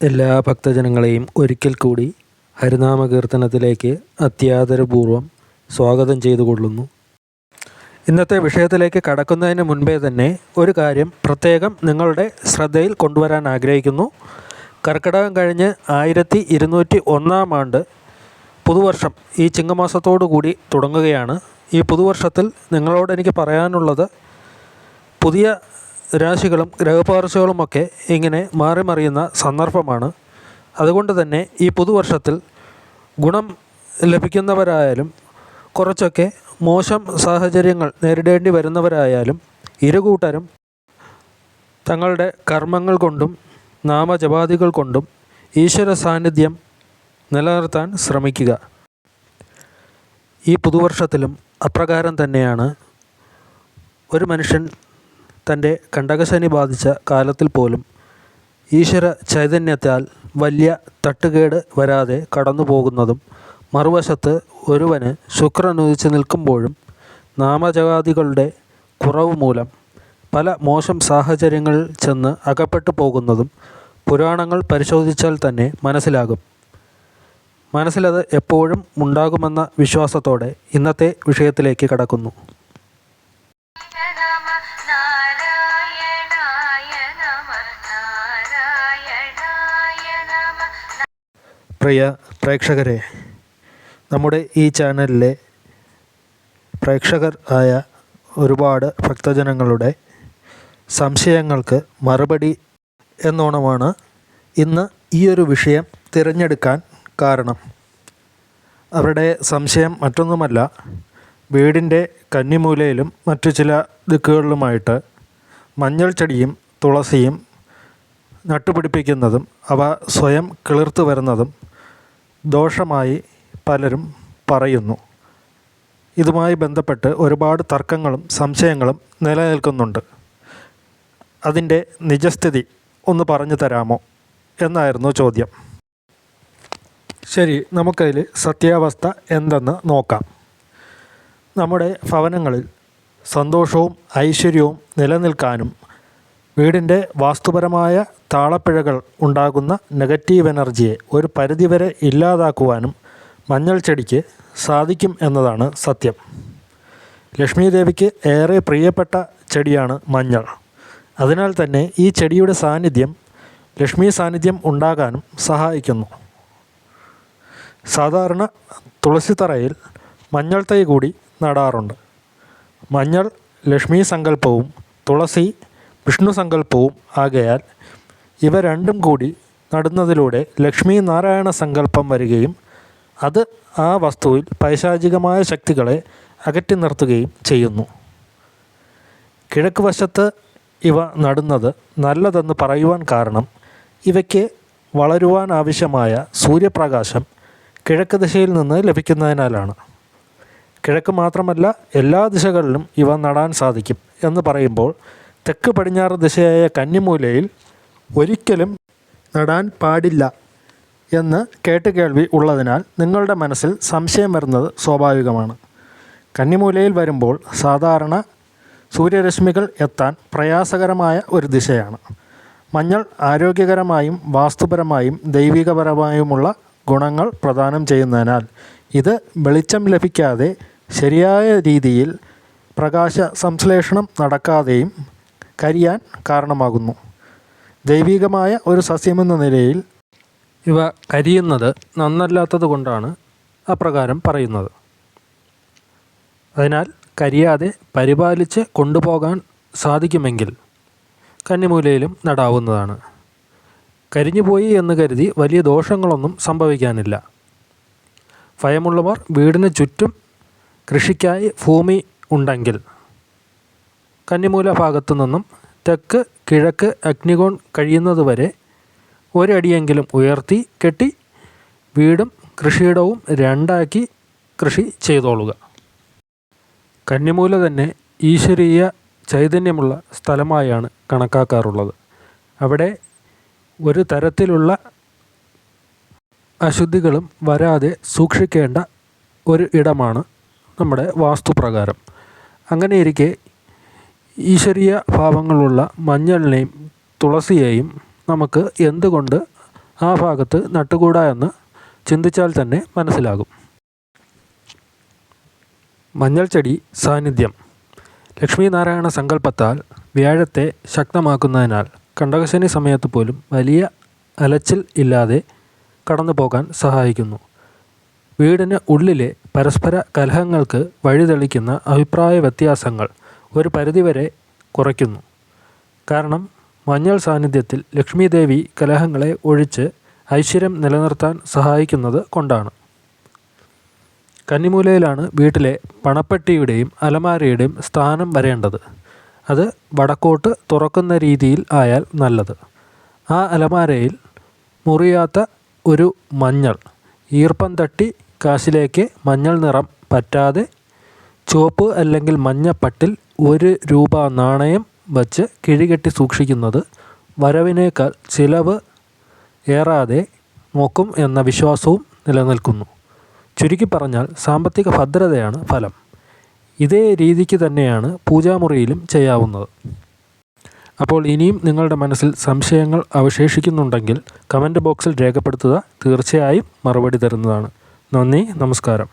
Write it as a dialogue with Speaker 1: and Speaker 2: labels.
Speaker 1: എല്ലാ ഭക്തജനങ്ങളെയും ഒരിക്കൽ കൂടി ഹരിനാമകീർത്തനത്തിലേക്ക് അത്യാദരപൂർവം സ്വാഗതം ചെയ്തുകൊള്ളുന്നു. ഇന്നത്തെ വിഷയത്തിലേക്ക് കടക്കുന്നതിന് മുൻപേ തന്നെ ഒരു കാര്യം പ്രത്യേകം നിങ്ങളുടെ ശ്രദ്ധയിൽ കൊണ്ടുവരാൻ ആഗ്രഹിക്കുന്നു. കർക്കിടകം കഴിഞ്ഞ് ആയിരത്തി ഇരുന്നൂറ്റി ഒന്നാം ആണ്ട് പുതുവർഷം ഈ ചിങ്ങമാസത്തോടു കൂടി തുടങ്ങുകയാണ്. ഈ പുതുവർഷത്തിൽ നിങ്ങളോട് എനിക്ക് പറയാനുള്ളത് പുതിയ രാശികളും ഗ്രഹപാർശ്വകളുമൊക്കെ ഇങ്ങനെ മാറി മറിയുന്ന സന്ദർഭമാണ്. അതുകൊണ്ട് തന്നെ ഈ പുതുവർഷത്തിൽ ഗുണം ലഭിക്കുന്നവരായാലും കുറച്ചൊക്കെ മോശം സാഹചര്യങ്ങൾ നേരിടേണ്ടി വരുന്നവരായാലും ഇരുകൂട്ടരും തങ്ങളുടെ കർമ്മങ്ങൾ കൊണ്ടും നാമജപാദികൾ കൊണ്ടും ഈശ്വര സാന്നിധ്യം നിലനിർത്താൻ ശ്രമിക്കുക. ഈ പുതുവർഷത്തിലും അപ്രകാരം തന്നെയാണ് ഒരു മനുഷ്യൻ തന്റെ കണ്ടകശനി ബാധിച്ച കാലത്തിൽ പോലും ഈശ്വര ചൈതന്യത്താൽ വലിയ തട്ടുകേട് വരാതെ കടന്നു പോകുന്നതും മറുവശത്ത് ഒരുവന് ശുക്രൻ നിൽക്കുമ്പോഴും നാമജവാദികളുടെ കുറവ് മൂലം പല മോശം സാഹചര്യങ്ങളിൽ ചെന്ന് അകപ്പെട്ടു പോകുന്നതും പുരാണങ്ങൾ പരിശോധിച്ചാൽ തന്നെ മനസ്സിലാകും. മനസ്സിലത് എപ്പോഴും ഉണ്ടാകുമെന്ന വിശ്വാസത്തോടെ ഇന്നത്തെ വിഷയത്തിലേക്ക് കടക്കുന്നു. പ്രിയ പ്രേക്ഷകരെ നമ്മുടെ ഈ ചാനലിലെ പ്രേക്ഷകർ ആയ ഒരുപാട് ഭക്തജനങ്ങളുടെ സംശയങ്ങൾക്ക് മറുപടി എന്നോണമാണ് ഇന്ന് ഈ ഒരു വിഷയം തിരഞ്ഞെടുക്കാൻ കാരണം. അവരുടെ സംശയം മറ്റൊന്നുമല്ല വീടിന്റെ കന്നിമൂലയിലും മറ്റു ചില ദിക്കുകളിലുമായിട്ട് മഞ്ഞൾ ചെടിയും തുളസിയും നട്ടുപിടിപ്പിക്കുന്നതും അവ സ്വയം കിളിർത്തു വരുന്നതും ദോഷമായി പലരും പറയുന്നു. ഇതുമായി ബന്ധപ്പെട്ട് ഒരുപാട് തർക്കങ്ങളും സംശയങ്ങളും നിലനിൽക്കുന്നുണ്ട്. അതിന്റെ നിജസ്ഥിതി ഒന്ന് പറഞ്ഞു തരാമോ? എന്നായിരുന്നു ചോദ്യം. ശരി നമുക്കതിൽ സത്യാവസ്ഥ എന്തെന്ന് നോക്കാം. നമ്മുടെ ഭവനങ്ങളിൽ സന്തോഷവും ഐശ്വര്യവും നിലനിൽക്കാനും വീടിന്റെ വാസ്തുപരമായ താളപ്പിഴകൾ ഉണ്ടാകുന്ന നെഗറ്റീവ് എനർജിയെ ഒരു പരിധിവരെ ഇല്ലാതാക്കുവാനും മഞ്ഞൾ ചെടിക്ക് സാധിക്കും എന്നതാണ് സത്യം. ലക്ഷ്മി ദേവിക്ക് ഏറെ പ്രിയപ്പെട്ട ചെടിയാണ് മഞ്ഞൾ. അതിനാൽ തന്നെ ഈ ചെടിയുടെ സാന്നിധ്യം ലക്ഷ്മി സാന്നിധ്യം ഉണ്ടാകാനും സഹായിക്കുന്നു. സാധാരണ തുളസിത്തറയിൽ മഞ്ഞൾ തൈ കൂടി നടാറുണ്ട്. മഞ്ഞൾ ലക്ഷ്മി സങ്കല്പവും തുളസി വിഷ്ണു സങ്കല്പവും ആകയാൽ ഇവ രണ്ടും കൂടി നടുന്നതിലൂടെ ലക്ഷ്മി നാരായണ സങ്കല്പം വരികയും അത് ആ വസ്തുവിൽ പൈശാചികമായ ശക്തികളെ അകറ്റി നിർത്തുകയും ചെയ്യുന്നു. കിഴക്ക് വശത്ത് ഇവ നടുന്നത് നല്ലതെന്ന് പറയുവാൻ കാരണം ഇവയ്ക്ക് വളരുവാൻ ആവശ്യമായ സൂര്യപ്രകാശം കിഴക്ക് ദിശയിൽ നിന്ന് ലഭിക്കുന്നതിനാലാണ്. കിഴക്ക് മാത്രമല്ല എല്ലാ ദിശകളിലും ഇവ നടാൻ സാധിക്കും എന്ന് പറയുമ്പോൾ തെക്ക് പടിഞ്ഞാറ് ദിശയായ കന്നിമൂലയിൽ ഒരിക്കലും നടാൻ പാടില്ല എന്ന് കേട്ട് കേൾവി ഉള്ളതിനാൽ നിങ്ങളുടെ മനസ്സിൽ സംശയം വരുന്നത് സ്വാഭാവികമാണ്. കന്നിമൂലയിൽ വരുമ്പോൾ സാധാരണ സൂര്യരശ്മികൾ എത്താൻ പ്രയാസകരമായ ഒരു ദിശയാണ്. മഞ്ഞൾ ആരോഗ്യകരമായും വാസ്തുപരമായും ദൈവികപരമായുമുള്ള ഗുണങ്ങൾ പ്രദാനം ചെയ്യുന്നതിനാൽ ഇത് വെളിച്ചം ലഭിക്കാതെ ശരിയായ രീതിയിൽ പ്രകാശ സംശ്ലേഷണം നടക്കാതെയും കരിയാൻ കാരണമാകുന്നു. ദൈവികമായ ഒരു സസ്യമെന്ന നിലയിൽ ഇവ കരിയുന്നത് നന്നല്ലാത്തത് കൊണ്ടാണ് അപ്രകാരം പറയുന്നത്. അതിനാൽ കരിയാതെ പരിപാലിച്ച് കൊണ്ടുപോകാൻ സാധിക്കുമെങ്കിൽ കന്നിമൂലയിലും നടാവുന്നതാണ്. കരിഞ്ഞുപോയി എന്ന് കരുതി വലിയ ദോഷങ്ങളൊന്നും സംഭവിക്കാനില്ല. ഭയമുള്ളവർ വീടിന് ചുറ്റും കൃഷിക്കായി ഭൂമി ഉണ്ടെങ്കിൽ കന്നിമൂല ഭാഗത്തു നിന്നും തെക്ക് കിഴക്ക് അഗ്നികോൺ കഴിയുന്നതുവരെ ഒരടിയെങ്കിലും ഉയർത്തി കെട്ടി വീടും കൃഷിയിടവും രണ്ടാക്കി കൃഷി ചെയ്തോളുക. കന്നിമൂല തന്നെ ഈശ്വരീയ ചൈതന്യമുള്ള സ്ഥലമായാണ് കണക്കാക്കാറുള്ളത്. അവിടെ ഒരു തരത്തിലുള്ള അശുദ്ധികളും വരാതെ സൂക്ഷിക്കേണ്ട ഒരു ഇടമാണ് നമ്മുടെ വാസ്തുപ്രകാരം. അങ്ങനെയിരിക്കെ ഈശ്വരീയ ഭാവങ്ങളുള്ള മഞ്ഞളിനെയും തുളസിയെയും നമുക്ക് എന്തുകൊണ്ട് ആ ഭാഗത്ത് നട്ടുകൂടാ എന്ന് ചിന്തിച്ചാൽ തന്നെ മനസ്സിലാകും. മഞ്ഞൾ ചെടി സാന്നിധ്യം. ലക്ഷ്മീനാരായണ സങ്കല്പത്താൽ വ്യാഴത്തെ ശക്തമാക്കുന്നതിനാൽ കണ്ടകശനി സമയത്ത് പോലും വലിയ അലച്ചിൽ ഇല്ലാതെ കടന്നു പോകാൻ സഹായിക്കുന്നു. വീടിന് ഉള്ളിലെ പരസ്പര കലഹങ്ങൾക്ക് വഴിതെളിക്കുന്ന അഭിപ്രായ വ്യത്യാസങ്ങൾ ഒരു പരിധിവരെ കുറയ്ക്കുന്നു. കാരണം മഞ്ഞൾ സാന്നിധ്യത്തിൽ ലക്ഷ്മീദേവി കലഹങ്ങളെ ഒഴിച്ച് ഐശ്വര്യം നിലനിർത്താൻ സഹായിക്കുന്നത് കൊണ്ടാണ്. കന്നിമൂലയിലാണ് വീട്ടിലെ പണപ്പെട്ടിയുടെയും അലമാരയുടെയും സ്ഥാനം വരേണ്ടത്. അത് വടക്കോട്ട് തുറക്കുന്ന രീതിയിൽ ആയാൽ നല്ലത്. ആ അലമാരയിൽ മുറിയാത്ത ഒരു മഞ്ഞൾ ഈർപ്പം തട്ടി കാശിലേക്ക് മഞ്ഞൾ നിറം പറ്റാതെ ചുവപ്പ് അല്ലെങ്കിൽ മഞ്ഞപ്പട്ടിൽ ഒരു രൂപ നാണയം വച്ച് കിഴികെട്ടി സൂക്ഷിക്കുന്നത് വരവിനേക്കാൾ ചിലവ് ഏറാതെ നോക്കും എന്ന വിശ്വാസവും നിലനിൽക്കുന്നു. ചുരുക്കി പറഞ്ഞാൽ സാമ്പത്തിക ഭദ്രതയാണ് ഫലം. ഇതേ രീതിക്ക് തന്നെയാണ് പൂജാമുറിയിലും ചെയ്യാവുന്നത്. അപ്പോൾ ഇനിയും നിങ്ങളുടെ മനസ്സിൽ സംശയങ്ങൾ അവശേഷിക്കുന്നുണ്ടെങ്കിൽ കമന്റ് ബോക്സിൽ രേഖപ്പെടുത്തുക. തീർച്ചയായും മറുപടി തരുന്നതാണ്. നന്ദി നമസ്കാരം.